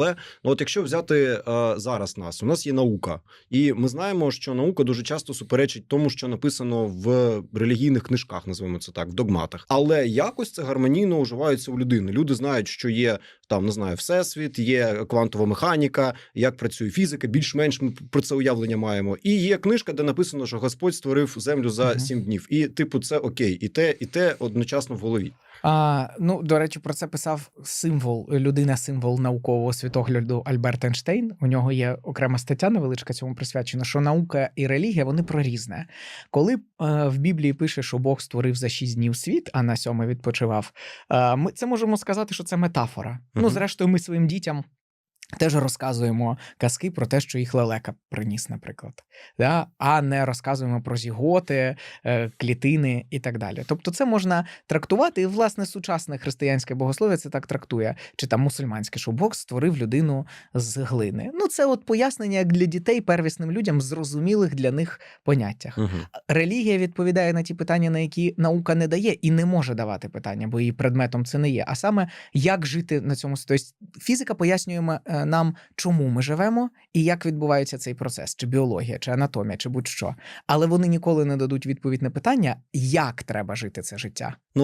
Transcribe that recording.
Але ну, от якщо взяти е, зараз нас, у нас є наука, і ми знаємо, що наука дуже часто суперечить тому, що написано в релігійних книжках, називаємо це так, в догматах. Але якось це гармонійно уживається у людини. Люди знають, що є там не знаю, всесвіт, є квантова механіка, як працює фізика. Більш-менш ми про це уявлення маємо. І є книжка, де написано, що Господь створив землю за сім днів. І, типу, це окей, і те, і те одночасно в голові. А, ну, до речі, про це писав символ, людина-символ наукового світогляду Альберт Ейнштейн. У нього є окрема стаття невеличка цьому присвячена, що наука і релігія вони про різне. Коли е, в Біблії пише, що Бог створив за шість днів світ, а на сьомий відпочивав, е, ми це можемо сказати, що це метафора. Ну, зрештою, ми своїм дітям. Теж розказуємо казки про те, що їх лелека приніс, наприклад, да? а не розказуємо про зіготи, е, клітини і так далі. Тобто, це можна трактувати, і власне сучасне християнське богослов'я це так трактує, чи там мусульманське, що Бог створив людину з глини. Ну, це от пояснення як для дітей, первісним людям зрозумілих для них поняттях. Угу. Релігія відповідає на ті питання, на які наука не дає і не може давати питання, бо її предметом це не є. А саме як жити на цьому. Тобто фізика пояснює м- е, нам, чому ми живемо і як відбувається цей процес, чи біологія, чи анатомія, чи будь-що. Але вони ніколи не дадуть відповідь на питання, як треба жити це життя.